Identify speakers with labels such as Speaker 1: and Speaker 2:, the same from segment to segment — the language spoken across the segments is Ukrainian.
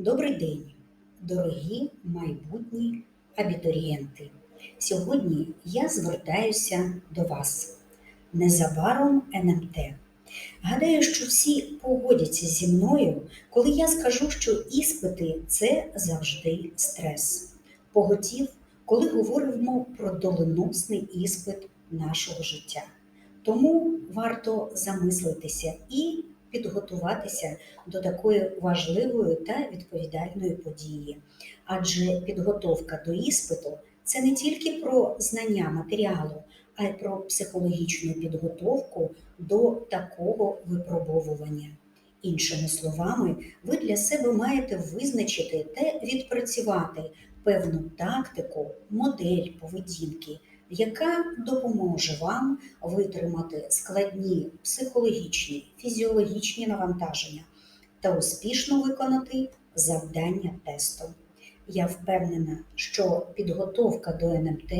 Speaker 1: Добрий день, дорогі майбутні абітурієнти. Сьогодні я звертаюся до вас. Незабаром НМТ. Гадаю, що всі погодяться зі мною, коли я скажу, що іспити це завжди стрес. Поготів, коли говоримо про доленосний іспит нашого життя. Тому варто замислитися і підготуватися до такої важливої та відповідальної події. Адже підготовка до іспиту це не тільки про знання матеріалу, а й про психологічну підготовку до такого випробовування. Іншими словами, ви для себе маєте визначити та відпрацювати певну тактику, модель поведінки, яка допоможе вам витримати складні психологічні, фізіологічні навантаження та успішно виконати завдання тесту. Я впевнена, що підготовка до НМТ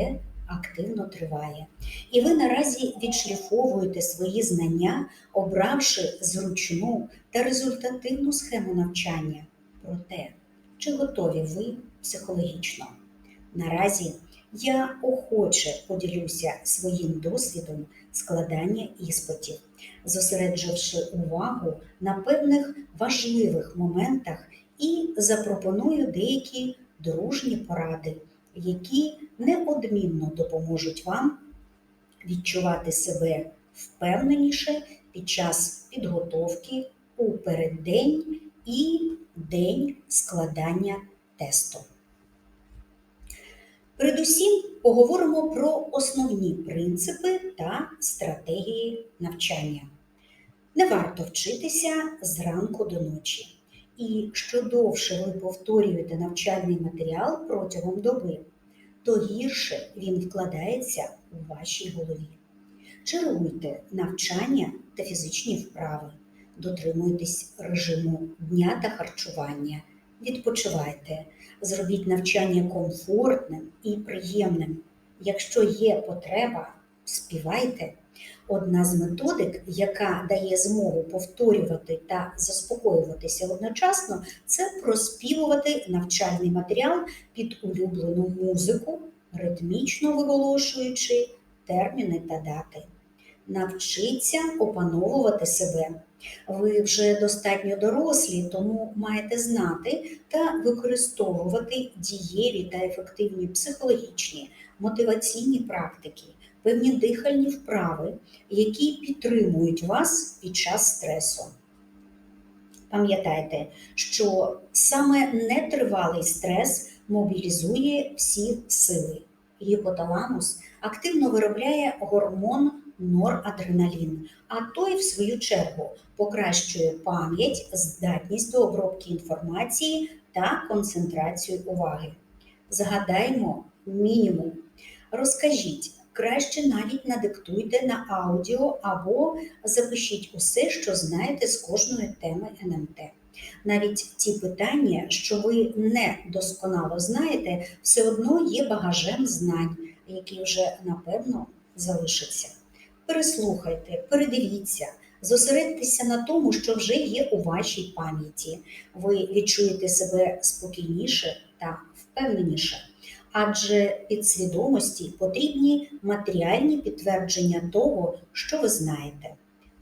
Speaker 1: активно триває, і ви наразі відшліфовуєте свої знання, обравши зручну та результативну схему навчання. Проте, чи готові ви психологічно? Наразі я охоче поділюся своїм досвідом складання іспитів, зосередживши увагу на певних важливих моментах і запропоную деякі дружні поради, які неодмінно допоможуть вам відчувати себе впевненіше під час підготовки у переддень і день складання тесту. Передусім поговоримо про основні принципи та стратегії навчання. Не варто вчитися зранку до ночі. І що довше ви повторюєте навчальний матеріал протягом доби, то гірше він вкладається у вашій голові. Чаруйте навчання та фізичні вправи, дотримуйтесь режиму дня та харчування, відпочивайте, зробіть навчання комфортним і приємним. Якщо є потреба, співайте. Одна з методик, яка дає змогу повторювати та заспокоюватися одночасно, це проспівувати навчальний матеріал під улюблену музику, ритмічно виголошуючи терміни та дати. Навчіться опановувати себе. Ви вже достатньо дорослі, тому маєте знати та використовувати дієві та ефективні психологічні мотиваційні практики певні дихальні вправи, які підтримують вас під час стресу. Пам'ятайте, що саме нетривалий стрес мобілізує всі сили. Гіпоталамус активно виробляє гормон норадреналін, а той, в свою чергу, покращує пам'ять, здатність до обробки інформації та концентрацію уваги. Згадаймо мінімум. Розкажіть, краще навіть надиктуйте на аудіо або запишіть усе, що знаєте з кожної теми НМТ. Навіть ті питання, що ви не досконало знаєте, все одно є багажем знань, які вже напевно залишаться. Переслухайте, передивіться, зосередьтеся на тому, що вже є у вашій пам'яті. Ви відчуєте себе спокійніше та впевненіше адже підсвідомості потрібні матеріальні підтвердження того, що ви знаєте.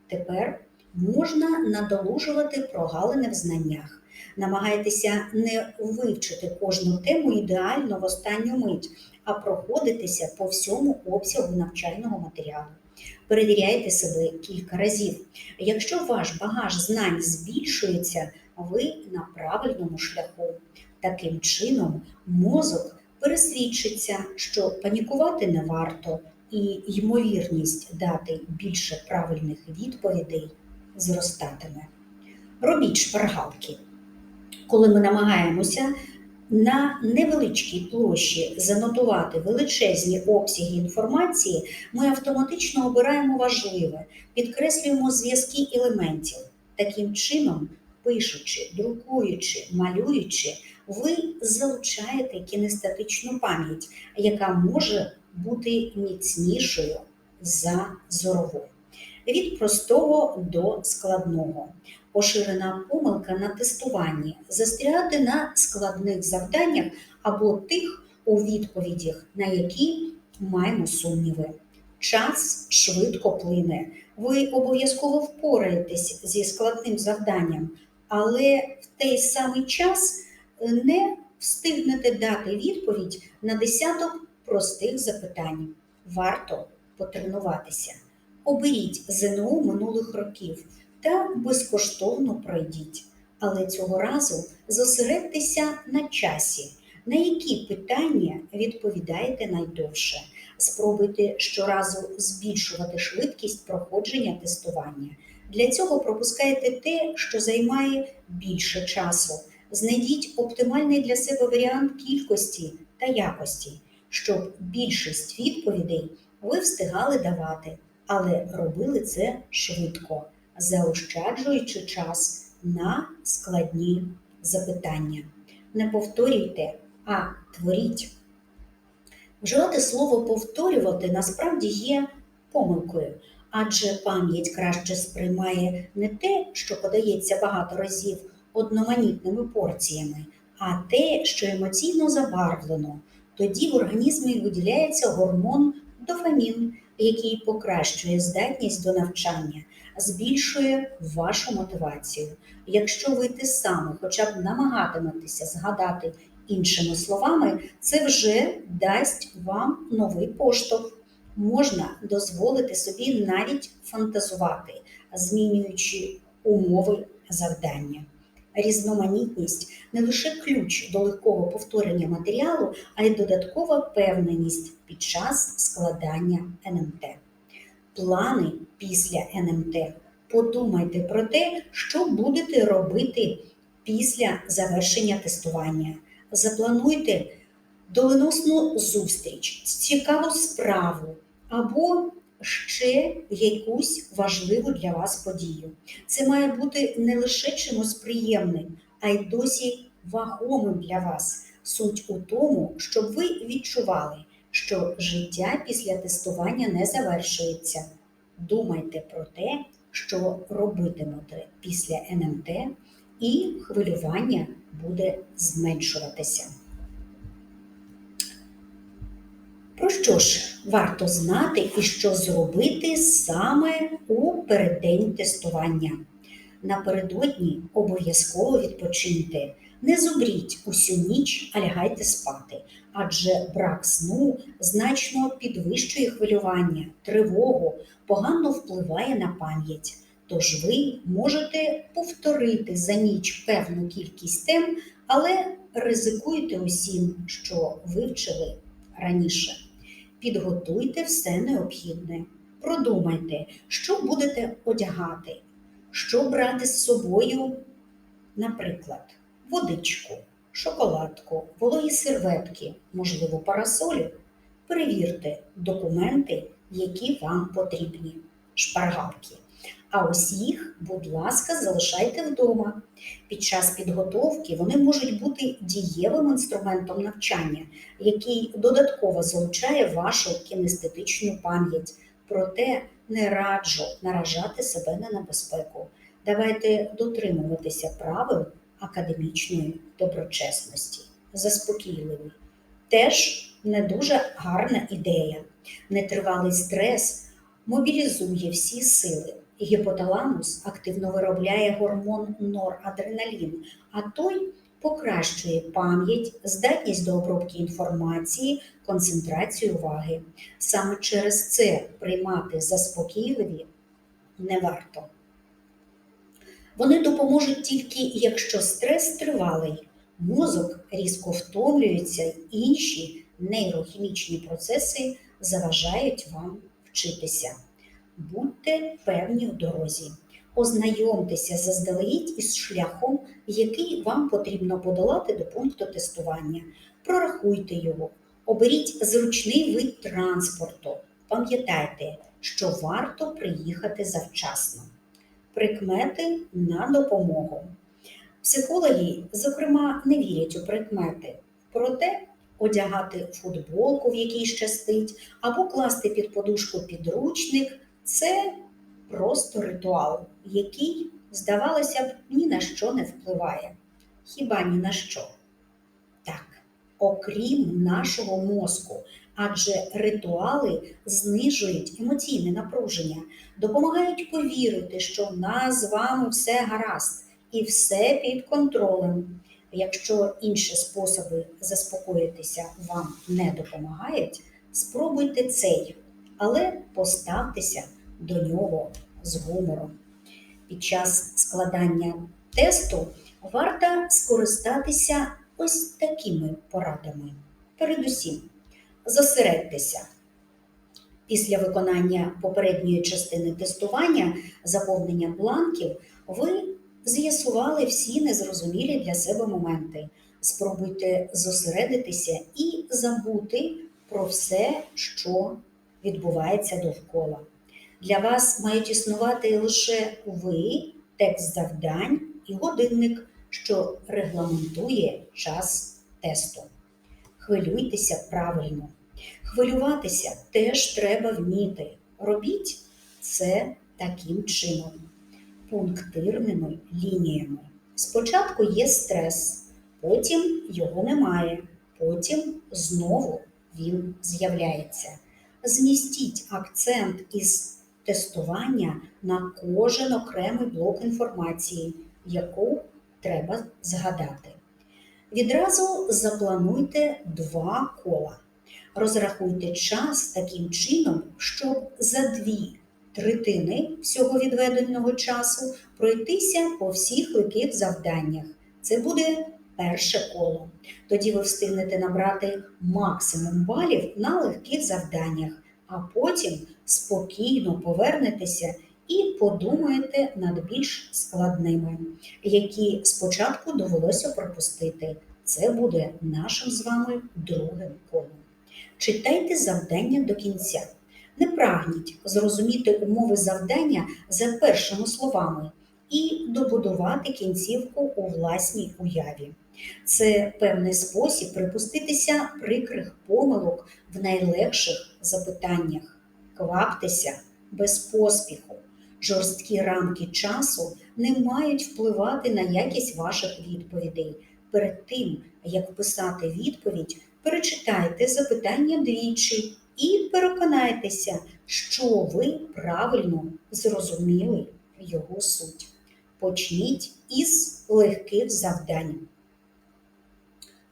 Speaker 1: Тепер можна надолужувати прогалини в знаннях. Намагайтеся не вивчити кожну тему ідеально в останню мить, а проходитися по всьому обсягу навчального матеріалу. Перевіряйте себе кілька разів. Якщо ваш багаж знань збільшується, ви на правильному шляху. Таким чином, мозок пересвідчиться, що панікувати не варто, і ймовірність дати більше правильних відповідей зростатиме. Робіть шпаргалки. Коли ми намагаємося на невеличкій площі занотувати величезні обсяги інформації, ми автоматично обираємо важливе, підкреслюємо зв'язки елементів. Таким чином, пишучи, друкуючи, малюючи, ви залучаєте кінестатичну пам'ять, яка може бути міцнішою за зорову. Від простого до складного. Поширена помилка на тестуванні, застрягати на складних завданнях або тих у відповідях, на які маємо сумніви. Час швидко плине. Ви обов'язково впораєтесь зі складним завданням, але в той самий час не встигнете дати відповідь на десяток простих запитань. Варто потренуватися. Оберіть ЗНО минулих років та безкоштовно пройдіть. Але цього разу зосередьтеся на часі, на які питання відповідаєте найдовше. Спробуйте щоразу збільшувати швидкість проходження тестування. Для цього пропускайте те, що займає більше часу. Знайдіть оптимальний для себе варіант кількості та якості, щоб більшість відповідей ви встигали давати, але робили це швидко, заощаджуючи час на складні запитання. Не повторюйте, а творіть. Вживати слово повторювати насправді є помилкою, адже пам'ять краще сприймає не те, що подається багато разів одноманітними порціями, а те, що емоційно забарвлено. Тоді в організмі виділяється гормон дофамін, який покращує здатність до навчання, збільшує вашу мотивацію. Якщо ви те саме, хоча б намагатиметеся згадати іншими словами, це вже дасть вам новий поштовх. Можна дозволити собі навіть фантазувати, змінюючи умови завдання. Різноманітність не лише ключ до легкого повторення матеріалу, а й додаткова певненість під час складання НМТ. Плани після НМТ. Подумайте про те, що будете робити після завершення тестування. Заплануйте доленосну зустріч, цікаву справу або ще якусь важливу для вас подію. Це має бути не лише чимось приємним, а й досі вагомим для вас. Суть у тому, щоб ви відчували, що життя після тестування не завершується. Думайте про те, що робитимете після НМТ, і хвилювання буде зменшуватися. Про що ж варто знати і що зробити саме у переддень тестування? Напередодні обов'язково відпочиньте. Не зубріть усю ніч, а лягайте спати, адже брак сну значно підвищує хвилювання, тривогу, погано впливає на пам'ять. Тож ви можете повторити за ніч певну кількість тем, але ризикуйте усім, що вивчили раніше. Підготуйте все необхідне. Продумайте, що будете одягати, що брати з собою, наприклад, водичку, шоколадку, вологі серветки, можливо, парасолі. Перевірте документи, які вам потрібні, шпаргалки. А ось їх, будь ласка, залишайте вдома. Під час підготовки вони можуть бути дієвим інструментом навчання, який додатково залучає вашу кінестетичну пам'ять. Проте не раджу наражати себе на небезпеку. Давайте дотримуватися правил академічної доброчесності. Заспокійливі. Теж не дуже гарна ідея. Нетривалий стрес мобілізує всі сили. Гіпоталамус активно виробляє гормон норадреналін, а той покращує пам'ять, здатність до обробки інформації, концентрацію уваги. Саме через це приймати заспокійливі не варто. Вони допоможуть тільки, якщо стрес тривалий, мозок різко втомлюється, інші нейрохімічні процеси заважають вам вчитися. Будьте певні в дорозі. Ознайомтеся заздалегідь із шляхом, який вам потрібно подолати до пункту тестування. Прорахуйте його, оберіть зручний вид транспорту. Пам'ятайте, що варто приїхати завчасно. Прикмети на допомогу. Психологи, зокрема, не вірять у прикмети, проте одягати футболку, в якій щастить, або класти під подушку підручник це просто ритуал, який здавалося б, ні на що не впливає. Хіба ні на що? Так, окрім нашого мозку, адже ритуали знижують емоційне напруження, допомагають повірити, що в нас з вами все гаразд і все під контролем. Якщо інші способи заспокоїтися вам не допомагають, спробуйте цей, але поставтеся до нього з гумором. Під час складання тесту варто скористатися ось такими порадами. Передусім, зосередьтеся. Після виконання попередньої частини тестування, заповнення бланків, ви з'ясували всі незрозумілі для себе моменти. Спробуйте зосередитися і забути про все, що відбувається довкола. Для вас мають існувати лише ви, текст завдань і годинник, що регламентує час тесту. Хвилюйтеся правильно. Хвилюватися теж треба вміти. Робіть це таким чином, пунктирними лініями. Спочатку є стрес, потім його немає, потім знову він з'являється. Змістіть акцент із тестування на кожен окремий блок інформації, яку треба згадати. Відразу заплануйте два кола. Розрахуйте час таким чином, щоб за дві третини всього відведеного часу пройтися по всіх легких завданнях. Це буде перше коло. Тоді ви встигнете набрати максимум балів на легких завданнях, а потім спокійно повернетеся і подумаєте над більш складними, які спочатку довелося пропустити. Це буде нашим з вами другим колом. Читайте завдання до кінця. Не прагніть зрозуміти умови завдання за першими словами і добудувати кінцівку у власній уяві. Це певний спосіб припуститися прикрих помилок в найлегших запитаннях. Кваптеся без поспіху. Жорсткі рамки часу не мають впливати на якість ваших відповідей. Перед тим, як писати відповідь, перечитайте запитання двічі і переконайтеся, що ви правильно зрозуміли його суть. Почніть із легких завдань.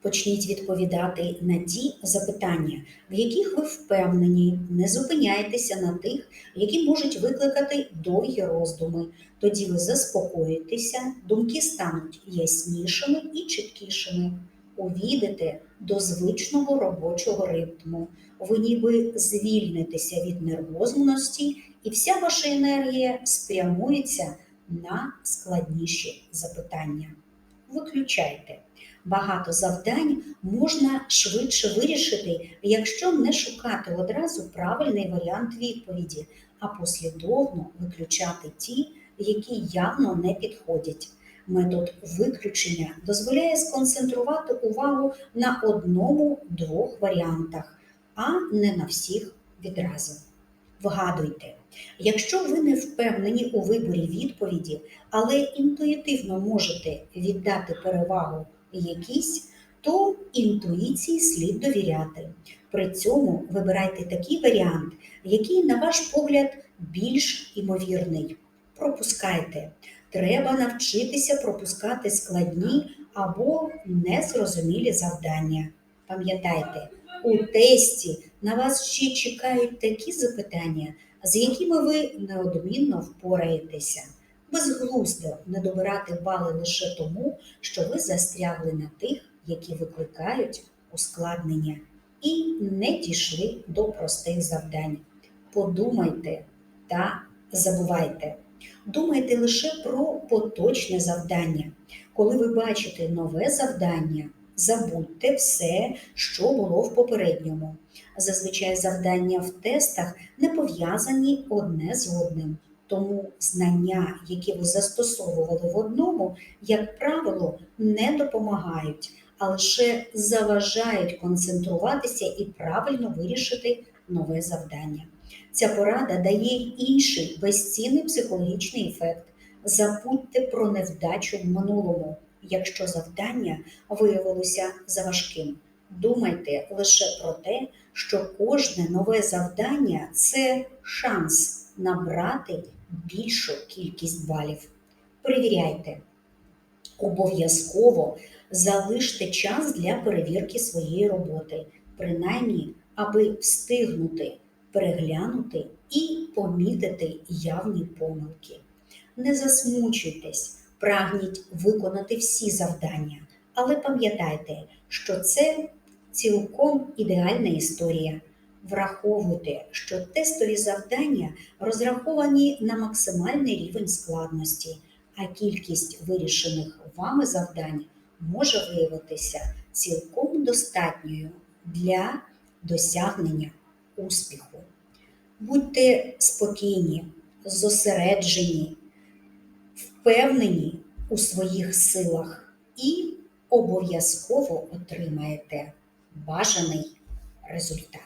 Speaker 1: Почніть відповідати на ті запитання, в яких ви впевнені, не зупиняйтеся на тих, які можуть викликати довгі роздуми. Тоді ви заспокоїтеся, думки стануть яснішими і чіткішими. Увійдете до звичного робочого ритму. Ви ніби звільнитеся від нервозності, і вся ваша енергія спрямується на складніші запитання. Виключайте. Багато завдань можна швидше вирішити, якщо не шукати одразу правильний варіант відповіді, а послідовно виключати ті, які явно не підходять. Метод виключення дозволяє сконцентрувати увагу на одному-двох варіантах, а не на всіх відразу. Вгадуйте, якщо ви не впевнені у виборі відповіді, але інтуїтивно можете віддати перевагу якійсь, то інтуїції слід довіряти. При цьому вибирайте такий варіант, який, на ваш погляд, більш імовірний. Пропускайте. Треба навчитися пропускати складні або незрозумілі завдання. Пам'ятайте, у тесті на вас ще чекають такі запитання, з якими ви неодмінно впораєтеся. Безглуздо не добирати бали лише тому, що ви застрягли на тих, які викликають ускладнення, і не дійшли до простих завдань. Подумайте та забувайте. Думайте лише про поточне завдання. Коли ви бачите нове завдання, забудьте все, що було в попередньому. Зазвичай завдання в тестах не пов'язані одне з одним. Тому знання, які ви застосовували в одному, як правило, не допомагають, а лише заважають концентруватися і правильно вирішити нове завдання. Ця порада дає інший безцінний психологічний ефект. Забудьте про невдачу в минулому, якщо завдання виявилося заважким. Думайте лише про те, що кожне нове завдання це шанс набрати більшу кількість балів. Перевіряйте. Обов'язково залиште час для перевірки своєї роботи, принаймні, аби встигнути переглянути і помітити явні помилки. Не засмучуйтесь, прагніть виконати всі завдання, але пам'ятайте, що це цілком ідеальна історія. Враховуйте, що тестові завдання розраховані на максимальний рівень складності, а кількість вирішених вами завдань може виявитися цілком достатньою для досягнення успіху. Будьте спокійні, зосереджені, впевнені у своїх силах і обов'язково отримаєте бажаний результат.